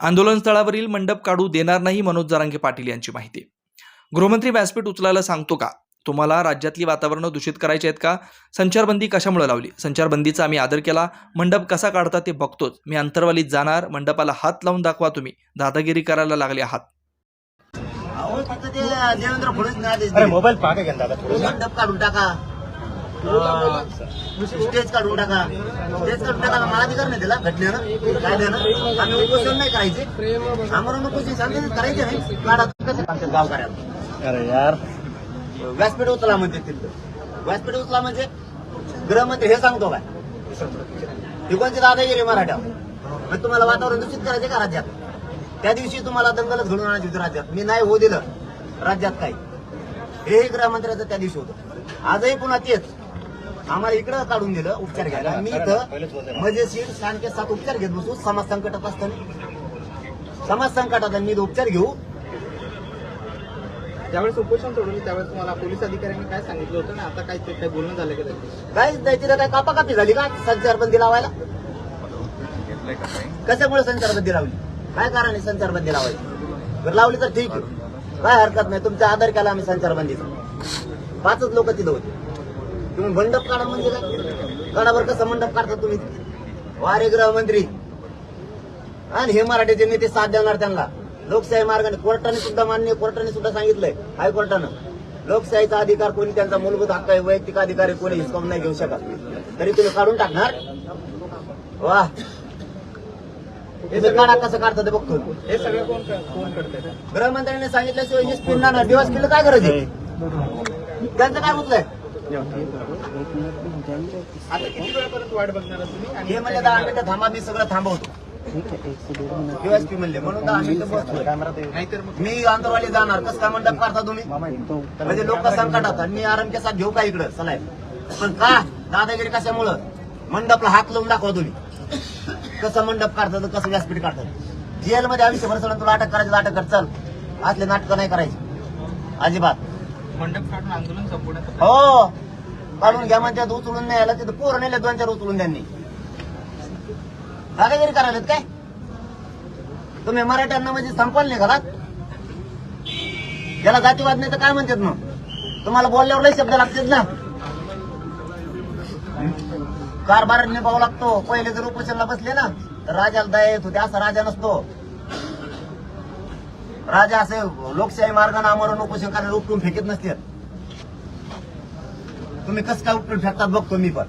आंदोलन स्थळावरील मंडप काढू देणार नाही मनोज जरांगे पाटील यांची माहिती. गृहमंत्री व्यासपीठ उचलायला सांगतो का? तुम्हाला राज्यातली वातावरणं दूषित करायची आहेत का? संचारबंदी कशामुळे लावली? संचारबंदीचा आम्ही आदर केला. मंडप कसा काढता ते बघतोच. मी अंतरवालीत जाणार. मंडपाला हात लावून दाखवा तुम्ही. दादागिरी करायला लागले आहात. मोबाईल मंडप काढून टाका. स्टेज काढून टाका. स्टेज काढून टाकायला मला अधिकार नाही दिला घटनेनं काय देणं आम्ही उपोषण नाही करायचे. आम्हाला उपोषण करायचे नाही. काढा कसं गावकऱ्याला. अरे यार. व्यासपीठ उचला म्हणते तिथं व्यासपीठ उचला म्हणजे गृहमंत्री हे सांगतो काय? ही कोणती दादागिरी मराठा मग तुम्हाला वातावरण दूषित करायचे का राज्यात? त्या दिवशी तुम्हाला दंगलच घडून आणायची होती राज्यात. मी नाही होऊ दिलं. राज्यात काही. हेही गृहमंत्र्याचं त्या दिवशी होतं. आजही पुन्हा तेच. आम्हाला इकडं काढून दिलं उपचार घ्यायला. मी इथं मजेशीर शांत सात उपचार घेत बसू. समाज संकटात असताना. समाज संकटात मी इथं उपचार घेऊ. ज्यावेळेस उपोषण सोडवलं त्यावेळेस तुम्हाला पोलीस अधिकाऱ्यांनी काय सांगितलं होतं? ना आता काय ते काय बोलणं झालं का? काय द्यायची काय कापाकापी झाली का? संचारबंदी लावायला? कशामुळे संचारबंदी लावली? काय कारण आहे संचारबंदी लावायची? जर लावली तर ठीक आहे. काय हरकत नाही. तुमचा आदर केला आम्ही संचारबंदीचा पाचच लोक तिथं होते. तुम्ही मंडप काढा म्हणजे काय? काढावर कसं मंडप काढता तुम्ही? वारे गृहमंत्री. आणि हे मराठीचे नेते साथ देणार त्यांना. लोकशाही मार्गाने कोर्टाने सुद्धा मान्य कोर्टाने सुद्धा सांगितलंय. हायकोर्टानं. लोकशाहीचा अधिकार कोणी त्यांचा मूलभूत हक्क आहे वैयक्तिक अधिकार आहे कोणी हिसकावून नाही घेऊ शकत. तरी तुम्ही काढून टाकणार? वा. हे काढा कसं काढतं ते बघतो. हे सगळं कोण कोण करतंय? गृहमंत्र्यांनी सांगितल्याशिवाय हे स्पिन ना दिवस केलं काय गरज आहे? त्यांचं काय मुद्दा आहे? आता किती वेळापर्यंत वाट बघणार आहात तुम्ही? आणि हे म्हणजे दहा मिनिटं थांबा मी सगळं थांबवतो. दिवसपी म्हणले म्हणून दहा मिनिटं बसतोय. नाहीतर मग मी जाणार. कसं काय मंडप काढता तुम्ही? म्हणजे लोक संकटात आणि मी आरामच्या साथ घेऊ का इकडं? चलाय पण का? दादागिरी कशामुळं? मंडपला हात लावून दाखवा तुम्ही. कसं मंडप काढतात कसं व्यासपीठ काढतात. जेलमध्ये आयुष्यभर सोडून तुला अटक करायची अटक कर चल. असले नाटकं नाही करायची. अजिबात. मंडप काढून आंदोलन संपवण्याचा हो. काढून घ्या म्हणतात उचलून नाही आला तिथं पोरं नेले दोन चार उचलून त्यांनी. दादागिरी करायला काय? तुम्ही मराठ्यांना म्हणजे संपवलं नाही घरात याला जातीवाद नाही तर काय म्हणतात मग? तुम्हाला बोलल्यावर लय शब्द लागतात ना? कारभार निभावा लागतो. पहिले जर उपोषणला बसले ना तर राजाला दया येत होते असा राजा नसतो. राजा असे लोकशाही मार्गाने आमरण उपोषण करायला उपटून फेकत नसते तुम्ही कस काय उपटून फेकतात बघतो मी पण.